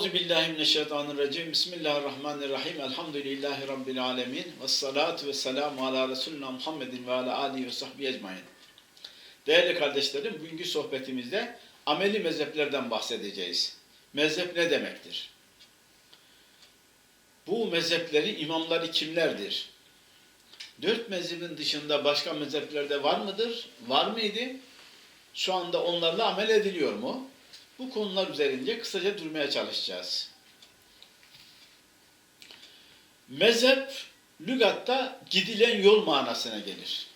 Euzu billahi mineşşeytanirracim. Bismillahirrahmanirrahim. Elhamdülillahi rabbil alamin. Ves salatu vesselamu ala resulina Muhammedin ve ala alihi ve sahbihi ecmaîn. Değerli kardeşlerim, bugünkü sohbetimizde ameli mezheplerden bahsedeceğiz. Mezhep ne demektir? Bu mezhepleri, imamları kimlerdir? Dört mezhebin dışında başka mezheplerde var mıdır? Var mıydı? Şu anda onlarla amel ediliyor mu? Bu konular üzerinde kısaca durmaya çalışacağız. Mezhep, lügatta gidilen yol manasına gelir.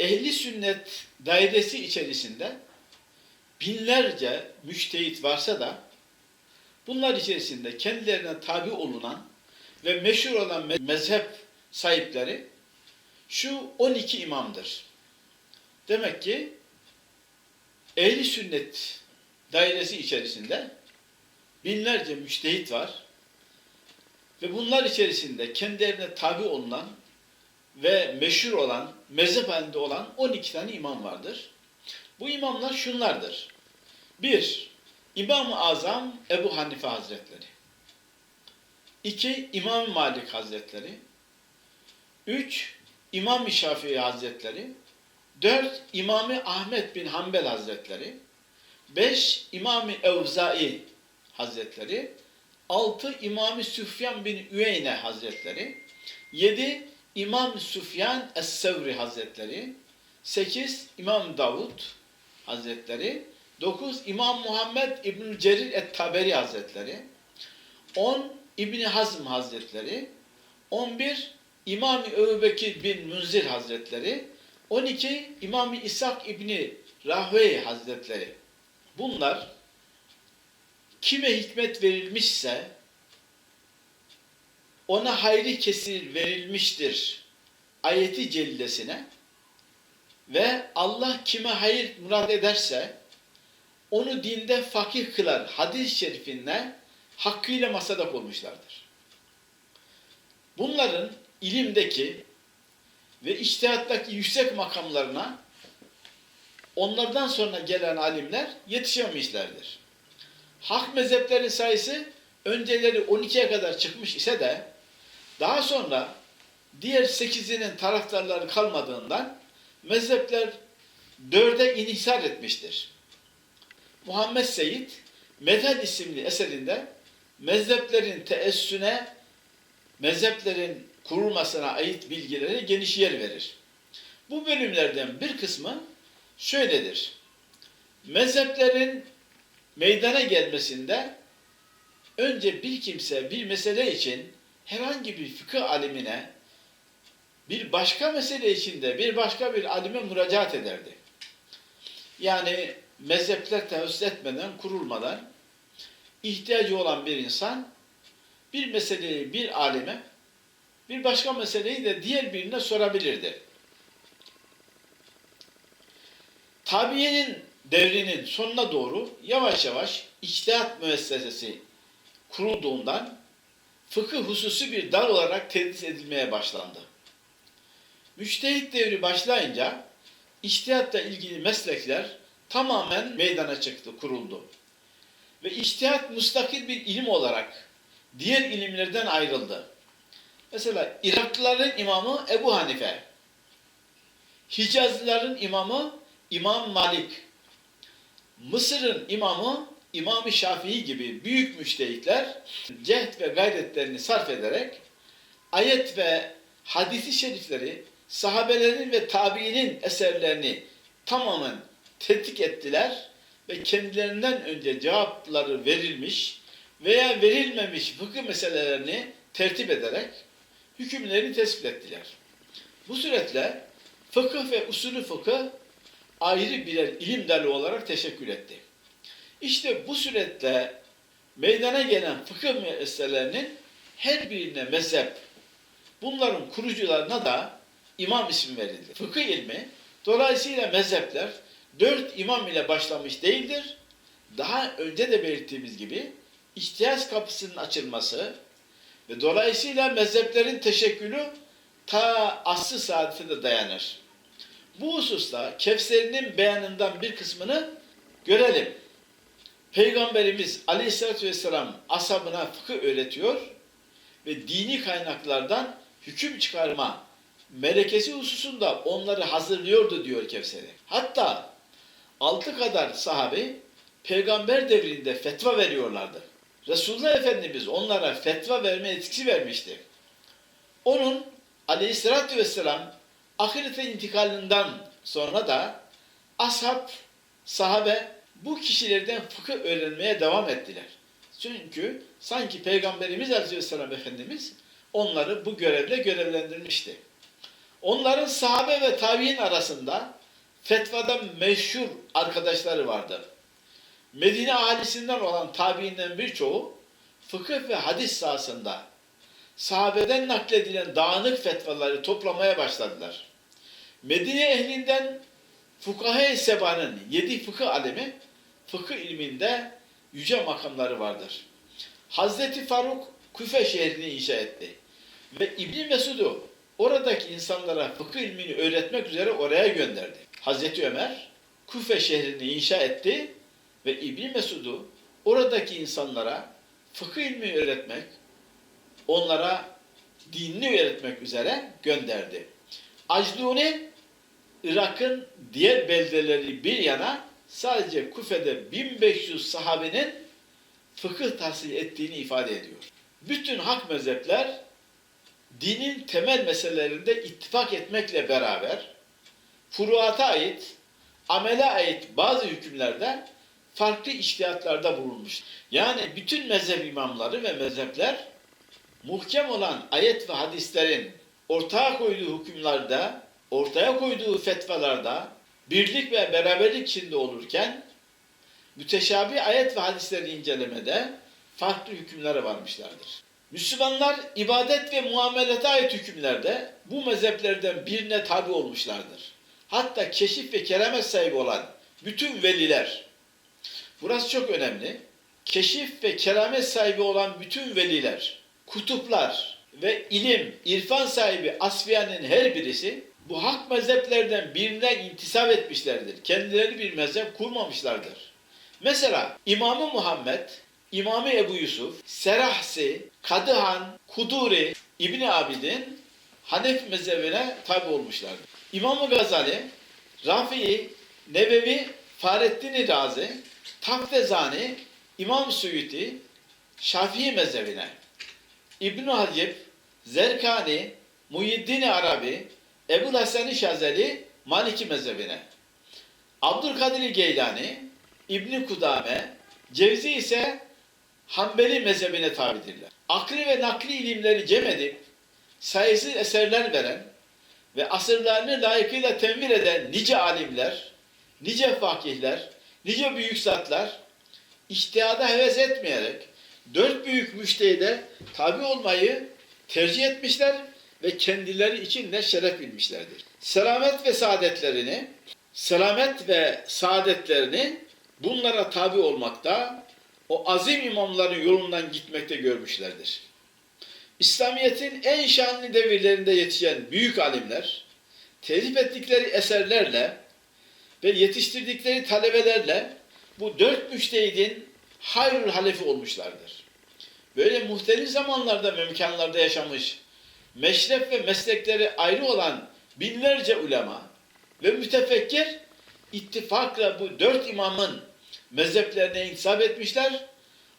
Ehli sünnet dairesi içerisinde binlerce müştehit varsa da bunlar içerisinde kendilerine tabi olunan ve meşhur olan me- mezhep sahipleri şu 12 imamdır. Demek ki ehli sünnet dairesi içerisinde binlerce müştehit var ve bunlar içerisinde kendilerine tabi olunan ve meşhur olan, mezhep halinde olan 12 tane imam vardır. Bu imamlar şunlardır. 1. İmam-ı Azam Ebu Hanife Hazretleri. 2. İmam Malik Hazretleri. 3. İmam-ı Şafii Hazretleri. 4. İmami Ahmet bin Hanbel Hazretleri. 5. İmami Evzai Hazretleri. 6. İmami Süfyan bin Üyeyne Hazretleri. 7. İmam Süfyan Es-Sevri Hazretleri. 8. İmam Davud Hazretleri. 9. İmam Muhammed İbn Cerir Et-Taberi Hazretleri. 10. İbni Hazm Hazretleri. 11. İmam Ebubekir bin Münzir Hazretleri. 12 İmam İshak İbni Rahvey Hazretleri. Bunlar kime hikmet verilmişse ona hayri kesir verilmiştir ayeti cellesine ve Allah kime hayır murad ederse onu dinde fakih kılar hadis-i şerifinde hakkıyla masada olmuşlardır. Bunların ilimdeki ve içtihattaki yüksek makamlarına onlardan sonra gelen alimler yetişememişlerdir. Hak mezheplerin sayısı önceleri 12'ye kadar çıkmış ise de daha sonra diğer 8'inin taraftarları kalmadığından mezhepler dörde inhisar etmiştir. Muhammed Seyyid Medhel isimli eserinde mezheplerin teessüne, mezheplerin kurulmasına ait bilgilere geniş yer verir. Bu bölümlerden bir kısmı şöyledir. Mezheplerin meydana gelmesinde önce bir kimse bir mesele için herhangi bir fıkıh alimine bir başka mesele içinde bir başka bir alime müracaat ederdi. Yani mezhepler teessüs etmeden, kurulmadan ihtiyacı olan bir insan bir meseleyi bir alime bir başka meseleyi de diğer birine sorabilirdi. Tabiyenin devrinin sonuna doğru yavaş yavaş içtihat müessesesi kurulduğundan fıkıh hususu bir dal olarak tedris edilmeye başlandı. Müştehit devri başlayınca içtihatla ilgili meslekler tamamen meydana çıktı, kuruldu. Ve içtihat mustakil bir ilim olarak diğer ilimlerden ayrıldı. Mesela Iraklıların imamı Ebu Hanife, Hicazlıların imamı İmam Malik, Mısır'ın imamı İmam-ı Şafii gibi büyük müştehitler cehd ve gayretlerini sarf ederek ayet ve hadisi şerifleri sahabelerin ve tabiinin eserlerini tamamen tetkik ettiler ve kendilerinden önce cevapları verilmiş veya verilmemiş fıkıh meselelerini tertip ederek hükümlerini tespit ettiler. Bu suretle fıkıh ve usulü fıkıh ayrı birer ilim dalı olarak teşekkür etti. İşte bu suretle meydana gelen fıkıh meselelerinin her birine mezhep, bunların kurucularına da imam ismi verildi. Fıkıh ilmi, dolayısıyla mezhepler dört imam ile başlamış değildir. Daha önce de belirttiğimiz gibi ihtiyaç kapısının açılması ve dolayısıyla mezheplerin teşekkülü ta asr saadete de dayanır. Bu hususta Kevser'in beyanından bir kısmını görelim. Peygamberimiz Aleyhisselatü Vesselam ashabına fıkıh öğretiyor ve dini kaynaklardan hüküm çıkarma melekesi hususunda onları hazırlıyordu diyor Kevser'i. Hatta altı kadar sahabe peygamber devrinde fetva veriyorlardı. Resulullah Efendimiz onlara fetva verme etkisi vermişti. Onun aleyhissalatü vesselam ahirete intikalinden sonra da ashab, sahabe bu kişilerden fıkıh öğrenmeye devam ettiler. Çünkü sanki Peygamberimiz Aleyhisselam Efendimiz onları bu görevle görevlendirmişti. Onların sahabe ve tabi'in arasında fetvada meşhur arkadaşları vardı. Medine ahalisinden olan tabiinden birçoğu fıkıh ve hadis sahasında sahabeden nakledilen dağınık fetvaları toplamaya başladılar. Medine ehlinden Fukahe-i Seba'nın yedi fıkıh alemi fıkıh ilminde yüce makamları vardır. Hazreti Faruk Küfe şehrini inşa etti. Ve İbni Mesud'u oradaki insanlara fıkıh ilmini öğretmek üzere oraya gönderdi. Hazreti Ömer Küfe şehrini inşa etti ve İbni Mesud'u oradaki insanlara fıkıh ilmi öğretmek, onlara dinini öğretmek üzere gönderdi. Acduni Irak'ın diğer beldeleri bir yana sadece Kufe'de 1500 sahabenin fıkıh tahsil ettiğini ifade ediyor. Bütün hak mezhepler dinin temel meselelerinde ittifak etmekle beraber furuata ait, amele ait bazı hükümlerde farklı iştihatlarda bulunmuş. Yani bütün mezhep imamları ve mezhepler muhkem olan ayet ve hadislerin ortaya koyduğu hükümlerde, ortaya koyduğu fetvalarda birlik ve beraberlik içinde olurken müteşabi ayet ve hadisleri incelemede farklı hükümlere varmışlardır. Müslümanlar ibadet ve muamelete ait hükümlerde bu mezheplerden birine tabi olmuşlardır. Hatta keşif ve keramet sahibi olan bütün veliler, burası çok önemli, keşif ve keramet sahibi olan bütün veliler, kutuplar ve ilim, irfan sahibi asfiyanın her birisi bu hak mezheplerden birine intisap etmişlerdir. Kendileri bir mezhep kurmamışlardır. Mesela İmamı Muhammed, İmamı Ebu Yusuf, Serahsi, Kadıhan, Kuduri, İbni Abidin Hanefi mezhebine tabi olmuşlardır. İmamı Gazali, Rafi'i, Nebevi, Fahrettin Razi, Taftezani, İmam Suyuti, Şafii mezhebine, İbn Hacib, Zerkani, Muhyiddin Arabi, Ebu Hasan-ı Şazeli Maliki mezhebine. Abdülkadir Geylani, İbn Kudame, Cevzi ise Hanbeli mezhebine tabidirler. Akli ve nakli ilimleri cem edip sayısız eserler veren ve asırlarını layıkıyla temvir eden nice alimler, nice fakihler, nice büyük zatlar iştihada heves etmeyerek dört büyük müştehide tabi olmayı tercih etmişler ve kendileri için de şeref bilmişlerdir. Selamet ve saadetlerini, selamet ve saadetlerini bunlara tabi olmakta, o azim imamların yolundan gitmekte görmüşlerdir. İslamiyet'in en şanlı devirlerinde yetişen büyük alimler, telif ettikleri eserlerle ve yetiştirdikleri talebelerle bu dört müştehidin hayrül halefi olmuşlardır. Böyle muhtelif zamanlarda ve imkanlarda yaşamış, meşref ve meslekleri ayrı olan binlerce ulema ve mütefekkir ittifakla bu dört imamın mezheplerine intisap etmişler,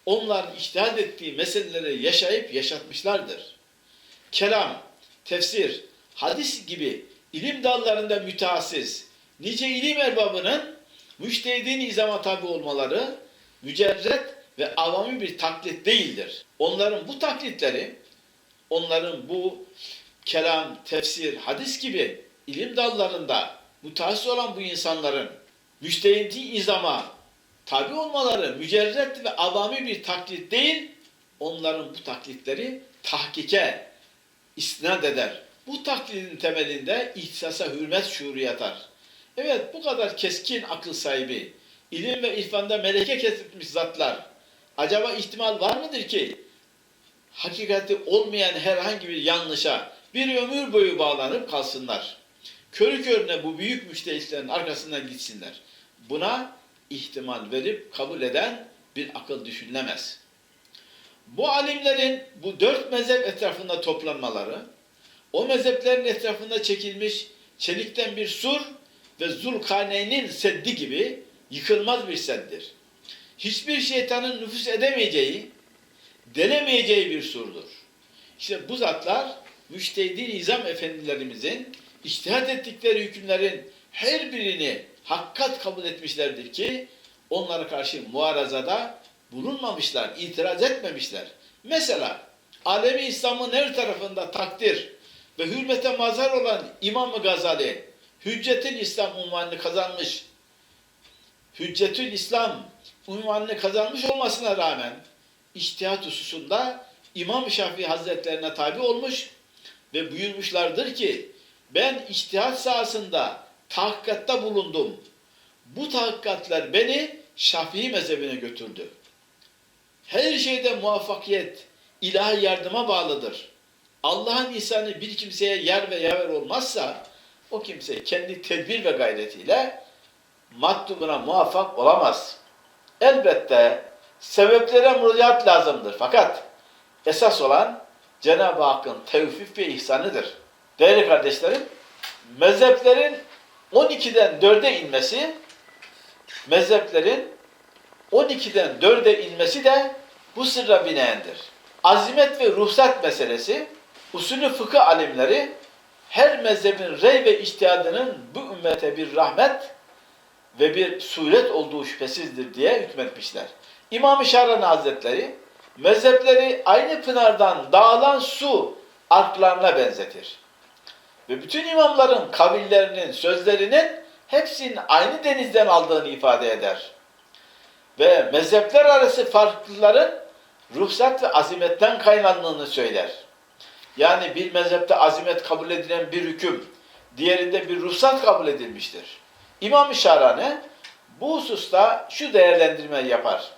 onların iştihad ettiği meseleleri yaşayıp yaşatmışlardır. Kelam, tefsir, hadis gibi ilim dallarında müteassiz, nice ilim erbabının müştehidin izama tabi olmaları mücerret ve avami bir taklit değildir. Onların bu taklitleri, onların bu kelam, tefsir, hadis gibi ilim dallarında mütehassıs olan bu insanların müştehidi izama tabi olmaları mücerret ve avami bir taklit değil, onların bu taklitleri tahkike istinad eder. Bu taklidin temelinde ihtisasa hürmet şuuru yatar. Evet bu kadar keskin akıl sahibi, ilim ve irfanda meleke kesmiş zatlar acaba ihtimal var mıdır ki hakikati olmayan herhangi bir yanlışa bir ömür boyu bağlanıp kalsınlar. Körü körüne bu büyük müştehitlerin arkasından gitsinler. Buna ihtimal verip kabul eden bir akıl düşünülemez. Bu alimlerin bu dört mezhep etrafında toplanmaları, o mezheplerin etrafında çekilmiş çelikten bir sur ve Zulkarneyn'in seddi gibi yıkılmaz bir seddir. Hiçbir şeytanın nüfus edemeyeceği, delemeyeceği bir surdur. İşte bu zatlar müştehidi nizam efendilerimizin içtihat ettikleri hükümlerin her birini hakkat kabul etmişlerdir ki onlara karşı muarazada bulunmamışlar, itiraz etmemişler. Mesela alemi İslam'ın her tarafında takdir ve hürmete mazhar olan İmam-ı Gazali Hüccetül İslam unvanını kazanmış. Hüccetül İslam unvanını kazanmış olmasına rağmen içtihat hususunda İmam Şafii Hazretlerine tabi olmuş ve buyurmuşlardır ki ben içtihat sahasında tahkikatta bulundum. Bu tahakkatler beni Şafii mezhebine götürdü. Her şeyde muvaffakiyet ilahi yardıma bağlıdır. Allah'ın ihsanı bir kimseye yer ve yaver olmazsa o kimse kendi tedbir ve gayretiyle matlubuna muvaffak olamaz. Elbette sebeplere müracaat lazımdır. Fakat esas olan Cenab-ı Hakk'ın tevfik ve ihsanıdır. Değerli kardeşlerim, mezheplerin 12'den 4'e inmesi, mezheplerin 12'den 4'e inmesi de bu sırra binaendir. Azimet ve ruhsat meselesi, usulü fıkıh alimleri her mezhebin rey ve içtihadının bu ümmete bir rahmet ve bir suret olduğu şüphesizdir diye hükmetmişler. İmam-ı Şahrani Hazretleri mezhepleri aynı pınardan dağılan su arklarına benzetir. Ve bütün imamların kavillerinin, sözlerinin hepsinin aynı denizden aldığını ifade eder. Ve mezhepler arası farklılıkların ruhsat ve azimetten kaynaklandığını söyler. Yani bir mezhepte azimet kabul edilen bir hüküm, diğerinde bir ruhsat kabul edilmiştir. İmam-ı Şahrani bu hususta şu değerlendirmeyi yapar.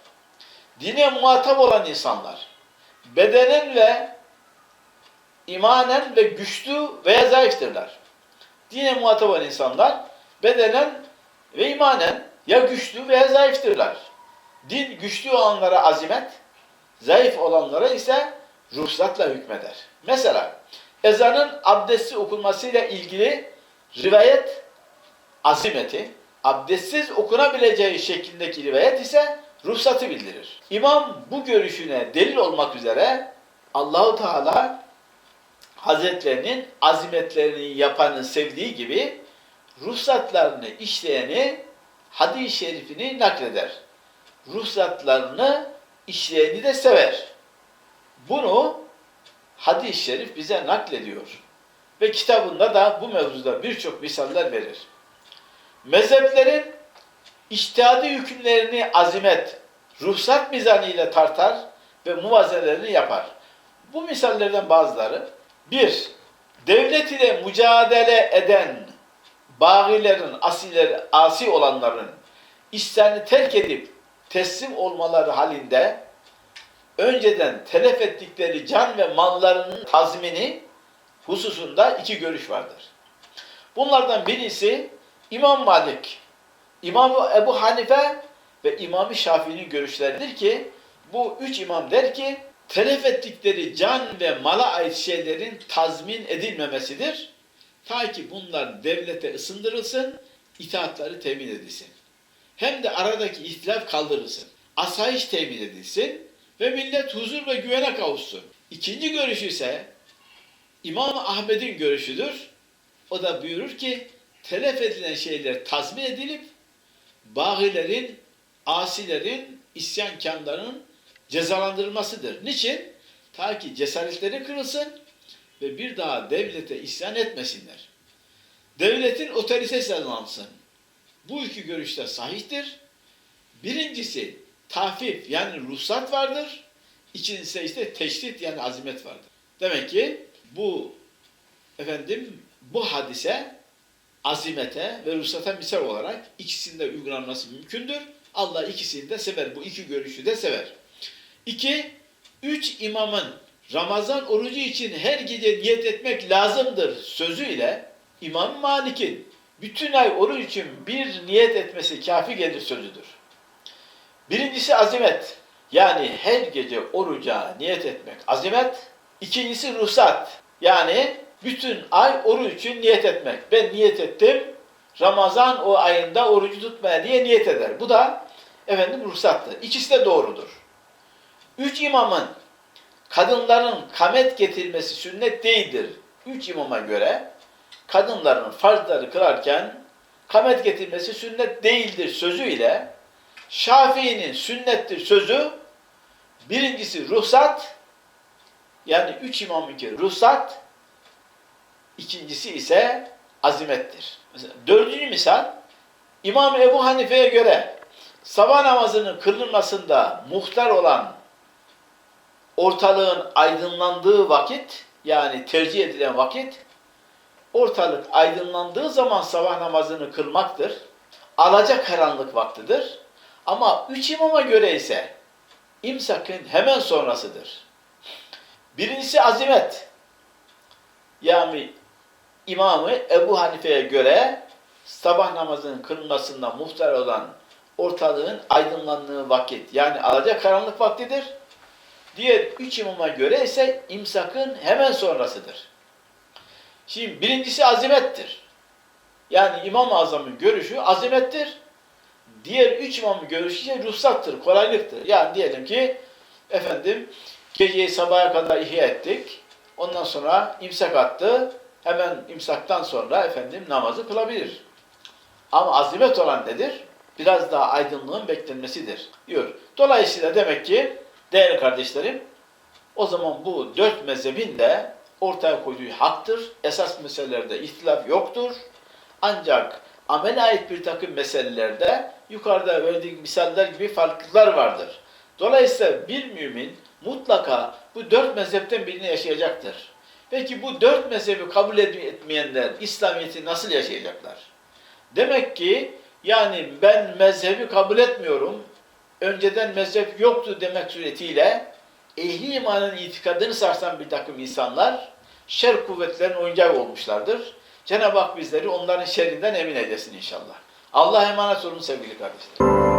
Dine muhatap olan insanlar, bedenen ve imanen ve güçlü veya zayıftırlar. Dine muhatap olan insanlar bedenen ve imanen ya güçlü veya zayıftırlar. Din güçlü olanlara azimet, zayıf olanlara ise ruhsatla hükmeder. Mesela ezanın abdestsiz okunmasıyla ilgili rivayet azimeti, abdestsiz okunabileceği şeklindeki rivayet ise ruhsatı bildirir. İmam bu görüşüne delil olmak üzere Allahu Teala Hazretlerinin azimetlerini yapanı sevdiği gibi ruhsatlarını işleyeni hadis-i şerifini nakleder. Ruhsatlarını işleyeni de sever. Bunu hadis-i şerif bize naklediyor. Ve kitabında da bu mevzuda birçok misaller verir. Mezheplerin iştihadi hükümlerini azimet, ruhsat mizanıyla tartar ve muvazenelerini yapar. Bu misallerden bazıları bir, devlet ile mücadele eden bağilerin, asiler, asi olanların işlerini terk edip teslim olmaları halinde önceden telef ettikleri can ve mallarının tazmini hususunda iki görüş vardır. Bunlardan birisi İmam Malik, İmam Ebu Hanife ve İmam Şafii'nin görüşleridir ki bu üç imam der ki telef ettikleri can ve mala ait şeylerin tazmin edilmemesidir. Ta ki bunlar devlete ısındırılsın, itaatları temin edilsin. Hem de aradaki ihtilaf kaldırılsın. Asayiş temin edilsin ve millet huzur ve güvene kavuşsun. İkinci görüş ise İmam Ahmet'in görüşüdür. O da buyurur ki telef edilen şeyler tazmin edilip bağilerin, asilerin, isyankarların cezalandırılmasıdır. Niçin? Ta ki cesaretleri kırılsın ve bir daha devlete isyan etmesinler. Devletin otoritesi sağlansın. Bu iki görüşte sahihtir. Birincisi tahfif yani ruhsat vardır. İkincisi ise teşdit yani azimet vardır. Demek ki bu efendim bu hadise azimete ve ruhsata misal olarak ikisinde uygulanması mümkündür. Allah ikisini de sever. Bu iki görüşü de sever. İki, üç imamın Ramazan orucu için her gece niyet etmek lazımdır sözüyle İmam Malik'in bütün ay oruç için bir niyet etmesi kafi gelir sözüdür. Birincisi azimet. Yani her gece oruca niyet etmek azimet. İkincisi ruhsat. Yani bütün ay oruç için niyet etmek. Ben niyet ettim. Ramazan o ayında orucu tutmaya diye niyet eder. Bu da efendim ruhsattır. İkisi de doğrudur. Üç imamın kadınların kamet getirmesi sünnet değildir. Üç imama göre kadınların farzları kılarken kamet getirmesi sünnet değildir sözüyle Şafii'nin sünnettir sözü birincisi ruhsat yani üç imamınki ruhsat ikincisi ise azimettir. Mesela dördüncü misal İmam Ebu Hanife'ye göre sabah namazının kılınmasında muhtar olan ortalığın aydınlandığı vakit yani tercih edilen vakit ortalık aydınlandığı zaman sabah namazını kılmaktır. Alaca karanlık vaktidir. Ama üç imama göre ise imsakın hemen sonrasıdır. Birincisi azimet. Yani imamı Ebu Hanife'ye göre sabah namazının kılınmasında muhtar olan ortalığın aydınlandığı vakit yani alaca karanlık vaktidir. Diğer üç imama göre ise imsakın hemen sonrasıdır. Şimdi birincisi azimettir. Yani İmam-ı Azam'ın görüşü azimettir. Diğer üç imamın görüşü ise ruhsattır, kolaylıktır. Yani diyelim ki efendim geceyi sabaha kadar ihya ettik. Ondan sonra imsak attı. Hemen imsaktan sonra efendim namazı kılabilir. Ama azimet olan nedir? Biraz daha aydınlığın beklenmesidir diyor. Dolayısıyla demek ki değerli kardeşlerim o zaman bu dört mezhebin de ortaya koyduğu haktır. Esas meselelerde ihtilaf yoktur. Ancak amele ait bir takım meselelerde yukarıda verdiğim misaller gibi farklılıklar vardır. Dolayısıyla bir mümin mutlaka bu dört mezhepten birini yaşayacaktır. Peki bu dört mezhebi kabul etmeyenler İslamiyet'i nasıl yaşayacaklar? Demek ki yani ben mezhebi kabul etmiyorum, önceden mezhep yoktu demek suretiyle ehli imanın itikadını sarsan bir takım insanlar şer kuvvetlerin oyuncağı olmuşlardır. Cenab-ı Hak bizleri onların şerrinden emin edesin inşallah. Allah'a emanet olun sevgili kardeşlerim.